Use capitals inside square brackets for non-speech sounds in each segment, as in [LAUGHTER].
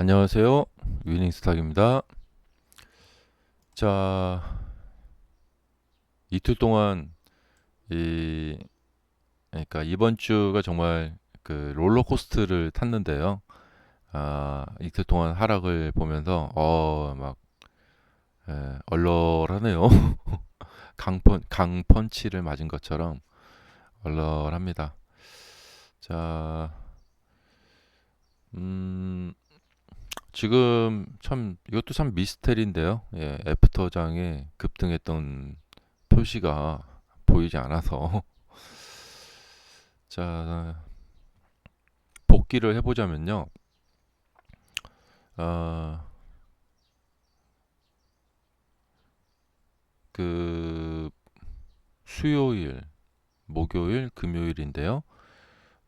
안녕하세요. 위닝스탁입니다. 자, 이틀 동안 이 그러니까 이번 주가 정말 그 롤러코스터를 탔는데요. 아, 이틀 동안 하락을 보면서 어막 얼얼하네요. [LAUGHS] 강펀 강펀치를 맞은 것처럼 얼얼합니다. 자, 음, 지금 참 이것도 참 미스테리인데요. 예, 애프터장에 급등했던 표시가 보이지 않아서 [LAUGHS] 자 복귀를 해보자면요. 아, 그 수요일, 목요일, 금요일인데요.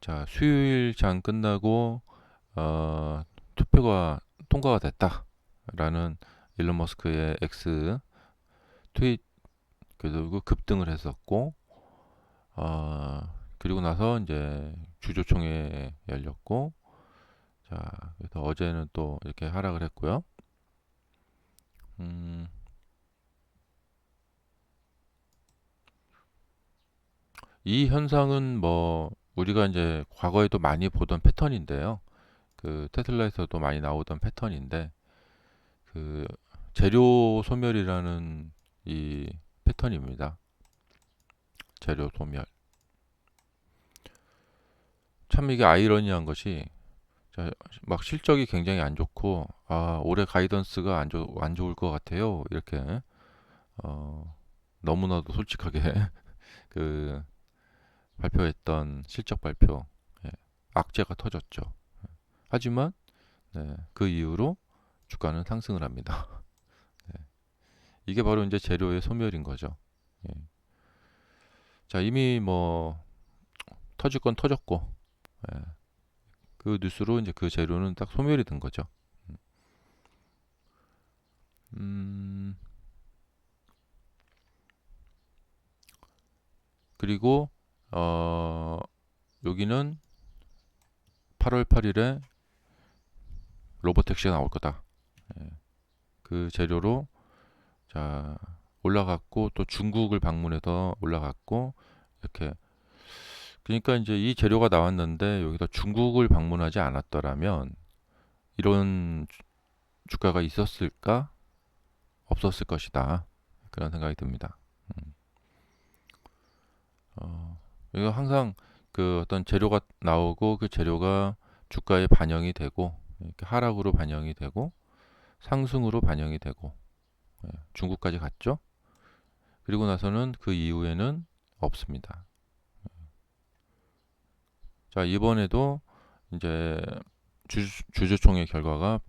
자 수요일 장 끝나고 어, 투표가 통과가 됐다라는 일론 머스크의 X 트윗 그리고 급등을 했었고 어, 그리고 나서 이제 주주총회 열렸고 자 그래서 어제는 또 이렇게 하락을 했고요. 음, 이 현상은 뭐 우리가 이제 과거에도 많이 보던 패턴인데요. 그 테슬라에서도 많이 나오던 패턴인데 그 재료 소멸이라는 이 패턴입니다. 재료 소멸. 참 이게 아이러니한 것이 자, 막 실적이 굉장히 안 좋고 아 올해 가이던스가 안, 좋, 안 좋을 것 같아요 이렇게 어, 너무나도 솔직하게 [LAUGHS] 그 발표했던 실적 발표 예, 악재가 터졌죠. 하지만 네, 그 이후로 주가는 상승을 합니다. [LAUGHS] 네, 이게 바로 이제 재료의 소멸인 거죠. 예. 자 이미 뭐 터질 건 터졌고 예. 그 뉴스로 이제 그 재료는 딱 소멸이 된 거죠. 음, 그리고 어, 여기는 8월 8일에 로보택시가 나올 거다. 예. 그 재료로 자 올라갔고 또 중국을 방문해서 올라갔고 이렇게 그러니까 이제 이 재료가 나왔는데 여기서 중국을 방문하지 않았더라면 이런 주가가 있었을까 없었을 것이다 그런 생각이 듭니다. 음. 어, 이거 항상 그 어떤 재료가 나오고 그 재료가 주가에 반영이 되고 이렇게 하락으로 반영이 되고 상승으로 반영이 되고 예, 중국까지 갔죠. 그리고 나서는 그 이후에는 없습니다. 자 이번에도 이제 주, 주주총회 결과가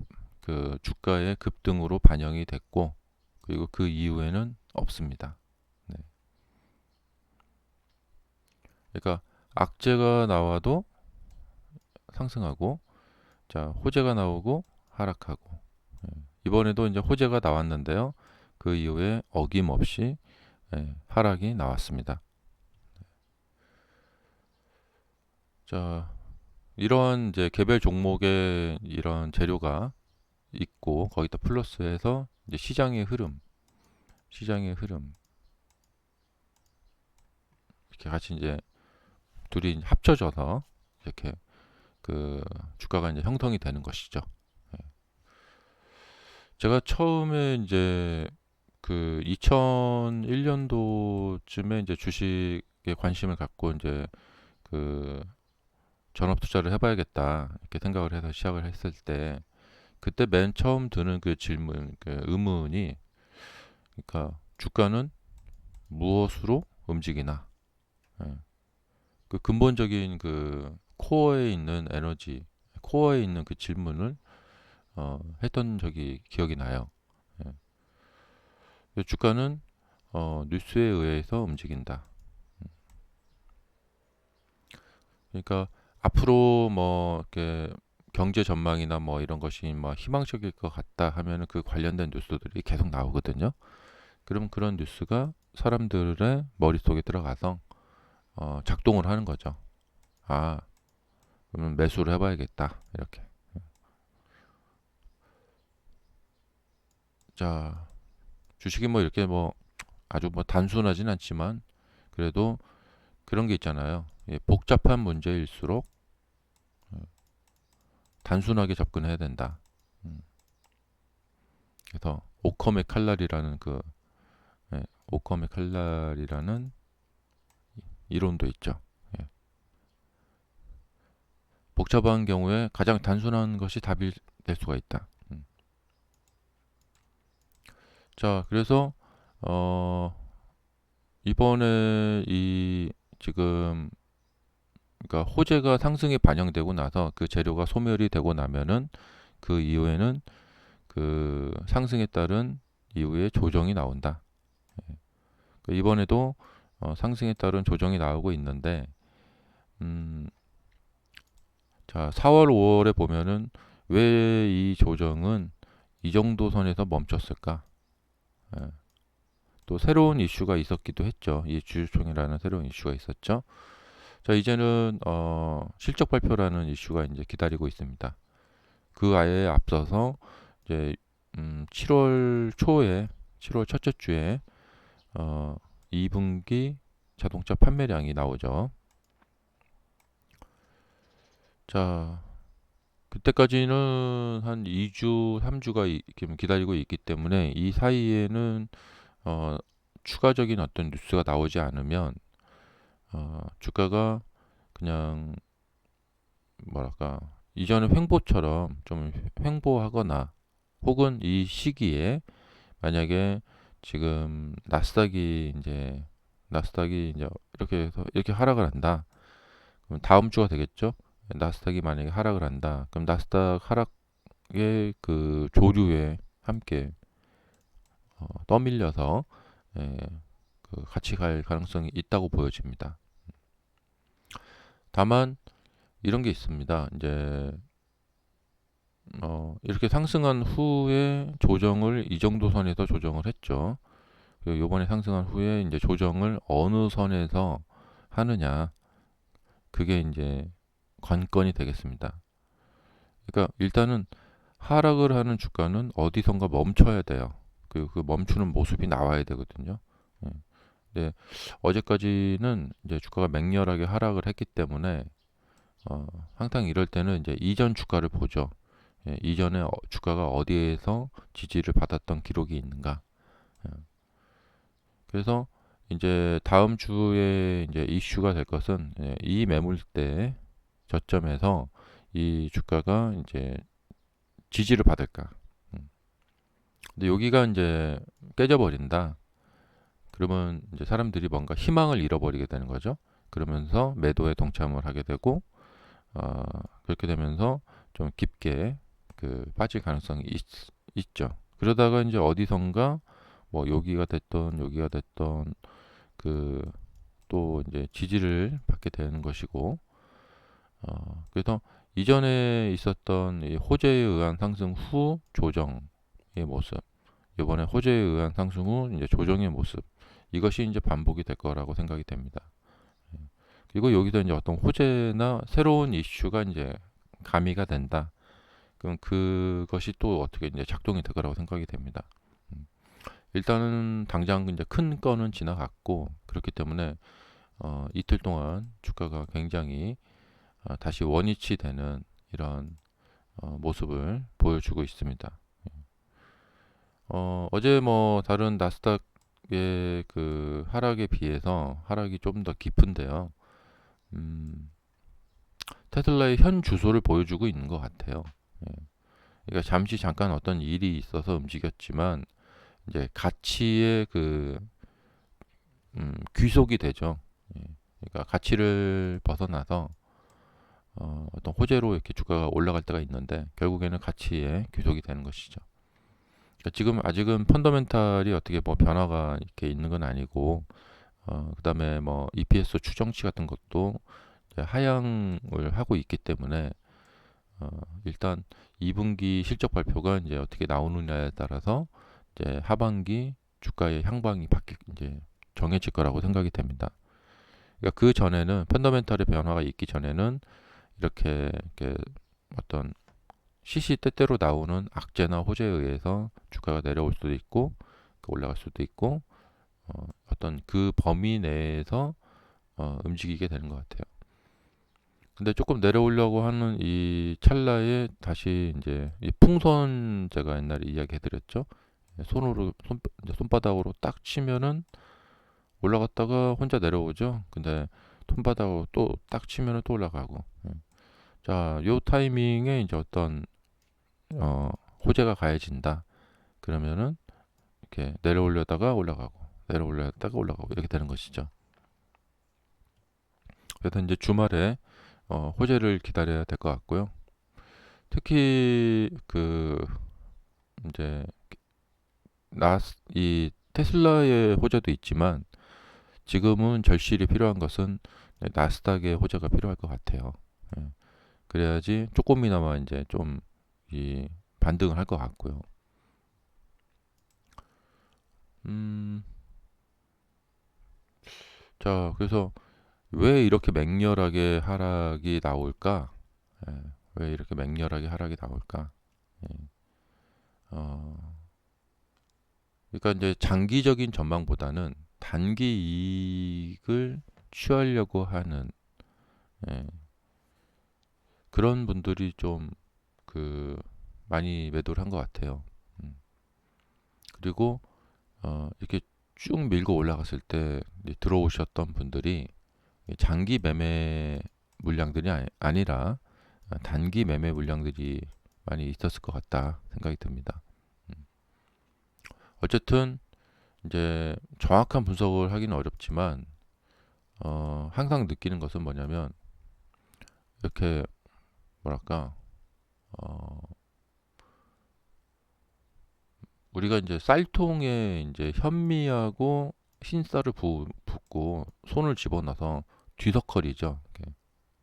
그 주가의 급등으로 반영이 됐고 그리고 그 이후에는 없습니다. 네. 그러니까 악재가 나와도 상승하고 자 호재가 나오고 하락하고 예. 이번에도 이제 호재가 나왔는데요. 그 이후에 어김없이 예, 하락이 나왔습니다. 자 이런 이제 개별 종목의 이런 재료가 있고 거기다 플러스해서 이제 시장의 흐름, 시장의 흐름 이렇게 같이 이제 둘이 합쳐져서 이렇게 그 주가가 이제 형성이 되는 것이죠. 예. 제가 처음에 이제 그 2001년도쯤에 이제 주식에 관심을 갖고 이제 그 전업 투자를 해봐야겠다 이렇게 생각을 해서 시작을 했을 때 그때 맨 처음 드는 그 질문, 그 의문이 그러니까 주가는 무엇으로 움직이나? 예. 그 근본적인 그 코어에 있는 에너지, 코어에 있는 그 질문을 어, 했던 적이 기억이 나요. 예. 주가는 어, 뉴스에 의해서 움직인다. 음. 그러니까 앞으로 뭐 이렇게 경제 전망이나 뭐 이런 것이 뭐 희망적일 것 같다 하면은 그 관련된 뉴스들이 계속 나오거든요. 그럼 그런 뉴스가 사람들의 머릿속에 들어가서 어, 작동을 하는 거죠. 아, 그러면 매수를 해봐야겠다. 이렇게. 자, 주식이 뭐 이렇게 뭐 아주 뭐 단순하진 않지만 그래도 그런 게 있잖아요. 예, 복잡한 문제일수록 어, 단순하게 접근해야 된다. 음. 그래서 오컴의 칼날이라는 그 예, 오컴의 칼날이라는 이론도 있죠. 예. 복잡한 경우에 가장 단순한 것이 답이 될 수가 있다. 음. 자, 그래서 어 이번에 이 지금 그러니까 호재가 상승에 반영되고 나서 그 재료가 소멸이 되고 나면은 그 이후에는 그 상승에 따른 이후에 조정이 나온다. 예. 그 이번에도 어, 상승에 따른 조정이 나오고 있는데, 음, 자, 4월, 5월에 보면은 왜 이 조정은 이 정도 선에서 멈췄을까? 예. 또 새로운 이슈가 있었기도 했죠. 이 주주총회라는 새로운 이슈가 있었죠. 자, 이제는 어, 실적 발표라는 이슈가 이제 기다리고 있습니다. 그 아예 앞서서 이제 음, 7월 초에 7월 첫째 주에 어, 2분기 자동차 판매량이 나오죠. 자, 그때까지는 한 2주, 3주가 기다리고 있기 때문에 이 사이에는 어, 추가적인 어떤 뉴스가 나오지 않으면 어, 주가가 그냥 뭐랄까 이전의 횡보처럼 좀 횡보하거나 혹은 이 시기에 만약에 지금 나스닥이 이제 나스닥이 이제 이렇게 해서 이렇게 하락을 한다. 그럼 다음 주가 되겠죠? 나스닥이 만약에 하락을 한다. 그럼 나스닥 하락의 그 조류에 함께 어, 떠밀려서 예, 그 같이 갈 가능성이 있다고 보여집니다. 다만 이런 게 있습니다. 이제 어, 이렇게 상승한 후에 조정을 이 정도 선에서 조정을 했죠. 요번에 상승한 후에 이제 조정을 어느 선에서 하느냐 그게 이제 관건이 되겠습니다. 그러니까 일단은 하락을 하는 주가는 어디선가 멈춰야 돼요. 그, 그 멈추는 모습이 나와야 되거든요. 예. 근데 어제까지는 이제 주가가 맹렬하게 하락을 했기 때문에 어, 항상 이럴 때는 이제 이전 주가를 보죠. 예, 이전에 어, 주가가 어디에서 지지를 받았던 기록이 있는가. 예. 그래서 이제 다음 주에 이제 이슈가 될 것은 예, 이 매물대 저점에서 이 주가가 이제 지지를 받을까. 음. 근데 여기가 이제 깨져버린다. 그러면 이제 사람들이 뭔가 희망을 잃어버리게 되는 거죠. 그러면서 매도에 동참을 하게 되고 어, 그렇게 되면서 좀 깊게 그 빠질 가능성이 있, 죠 그러다가 이제 어디선가 뭐 여기가 됐던 여기가 됐던 그 또 이제 지지를 받게 되는 것이고 어, 그래서 이전에 있었던 이 호재에 의한 상승 후 조정의 모습 이번에 호재에 의한 상승 후 이제 조정의 모습 이것이 이제 반복이 될 거라고 생각이 됩니다. 예. 그리고 여기서 이제 어떤 호재나 새로운 이슈가 이제 가미가 된다. 그럼 그것이 또 어떻게 이제 작동이 될 거라고 생각이 됩니다. 음. 일단은 당장 이제 큰 건은 지나갔고 그렇기 때문에 어, 이틀 동안 주가가 굉장히 어, 다시 원위치 되는 이런 어, 모습을 보여주고 있습니다. 예. 어, 어제 뭐 다른 나스닥의 그 하락에 비해서 하락이 좀 더 깊은데요. 음, 테슬라의 현 주소를 보여주고 있는 것 같아요. 예. 그러니까 잠시 잠깐 어떤 일이 있어서 움직였지만 이제 가치의 그 음, 귀속이 되죠. 예. 그러니까 가치를 벗어나서 어, 어떤 호재로 이렇게 주가가 올라갈 때가 있는데 결국에는 가치에 귀속이 되는 것이죠. 그러니까 지금 아직은 펀더멘탈이 어떻게 뭐 변화가 이렇게 있는 건 아니고 어, 그다음에 뭐 EPS 추정치 같은 것도 하향을 하고 있기 때문에 어, 일단 2분기 실적 발표가 이제 어떻게 나오느냐에 따라서 이제 하반기 주가의 향방이 바뀌 이제 정해질 거라고 생각이 됩니다. 그러니까 그 전에는 펀더멘털의 변화가 있기 전에는 이렇게, 이렇게 어떤 시시때때로 나오는 악재나 호재에 의해서 주가가 내려올 수도 있고 그 올라갈 수도 있고 어, 어떤 그 범위 내에서 어, 움직이게 되는 것 같아요. 근데 조금 내려오려고 하는 이 찰나에 다시 이제 이 풍선 제가 옛날에 이야기해드렸죠. 손으로 손, 손바닥으로 딱 치면은 올라갔다가 혼자 내려오죠. 근데 손바닥으로 또 딱 치면은 또 올라가고. 예. 자, 요 타이밍에 이제 어떤 어, 호재가 가해진다. 그러면은 이렇게 내려올려다가 올라가고 내려올렸다가 올라가고 이렇게 되는 것이죠. 그래서 이제 주말에 어, 호재를 기다려야 될 것 같고요. 특히 그 이제 나스 이 테슬라의 호재도 있지만 지금은 절실히 필요한 것은 나스닥의 호재가 필요할 것 같아요. 예. 그래야지 조금이나마 이제 좀 이 반등을 할 것 같고요. 음, 자, 그래서 왜 이렇게 맹렬하게 하락이 나올까? 예, 왜 이렇게 맹렬하게 하락이 나올까? 예, 어, 그러니까 이제 장기적인 전망보다는 단기 이익을 취하려고 하는 예, 그런 분들이 좀 그 많이 매도를 한 것 같아요. 음. 그리고 어, 이렇게 쭉 밀고 올라갔을 때 들어오셨던 분들이 장기 매매 물량들이 아니- 아니라 단기 매매 물량들이 많이 있었을 것 같다 생각이 듭니다. 음. 어쨌든 이제 정확한 분석을 하기는 어렵지만 어, 항상 느끼는 것은 뭐냐면 이렇게 뭐랄까 어, 우리가 이제 쌀통에 이제 현미하고 흰쌀을 부, 붓고 손을 집어넣어서 뒤섞거리죠. 이렇게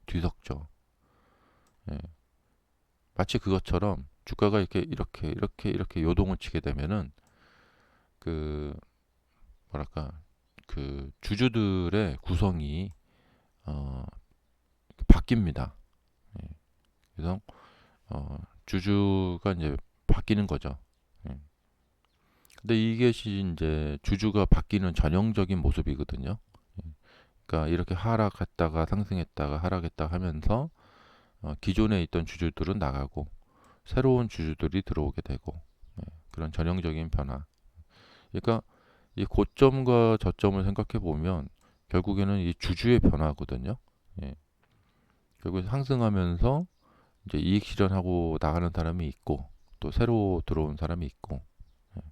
뒤섞죠. 예. 마치 그것처럼 주가가 이렇게 이렇게 이렇게 이렇게 요동을 치게 되면은 그 뭐랄까 그 주주들의 구성이 어 바뀝니다. 예. 그래서 어 주주가 이제 바뀌는 거죠. 예. 근데 이것이 이제 주주가 바뀌는 전형적인 모습이거든요. 예. 그러니까 이렇게 하락했다가 상승했다가 하락했다가 하면서 어 기존에 있던 주주들은 나가고 새로운 주주들이 들어오게 되고 예. 그런 전형적인 변화. 그러니까 이 고점과 저점을 생각해 보면 결국에는 이 주주의 변화거든요. 예. 결국 상승하면서 이제 이익 실현하고 나가는 사람이 있고 또 새로 들어온 사람이 있고 예.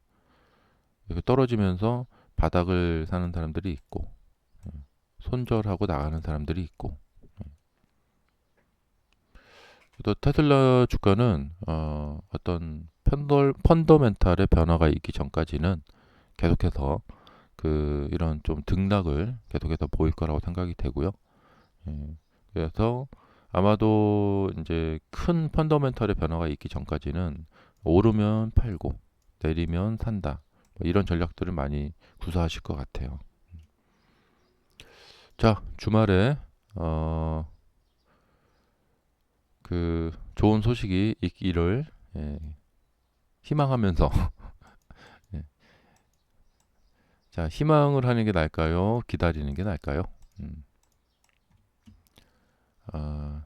이렇게 떨어지면서 바닥을 사는 사람들이 있고 예. 손절하고 나가는 사람들이 있고 예. 또 테슬라 주가는 어, 어떤 펀덜, 펀더멘탈의 변화가 있기 전까지는 계속해서 그 이런 좀 등락을 계속해서 보일 거라고 생각이 되고요. 예. 그래서 아마도 이제 큰 펀더멘털의 변화가 있기 전까지는 오르면 팔고 내리면 산다. 뭐 이런 전략들을 많이 구사하실 것 같아요. 자, 주말에 어, 그 좋은 소식이 있기를 예, 희망하면서 [LAUGHS] 예. 자, 희망을 하는 게 나을까요? 기다리는 게 나을까요? 음. 아,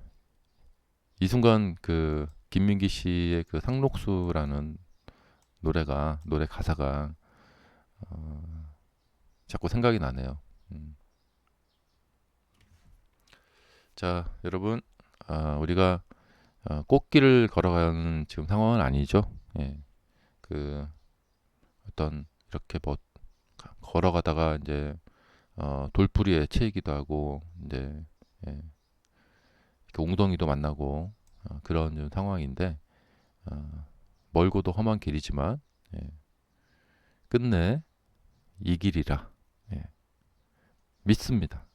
이 순간 그 김민기 씨의 그 상록수라는 노래가 노래 가사가 어, 자꾸 생각이 나네요. 음. 자, 여러분, 아, 우리가 어, 꽃길을 걸어가는 지금 상황은 아니죠. 예. 그 어떤 이렇게 뭐 가- 걸어가다가 이제 어, 돌풀이에 채이기도 하고 이제 예. 웅덩이도 만나고 어, 그런 좀 상황인데 어, 멀고도 험한 길이지만 예. 끝내 이 길이라 예. 믿습니다.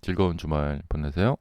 즐거운 주말 보내세요.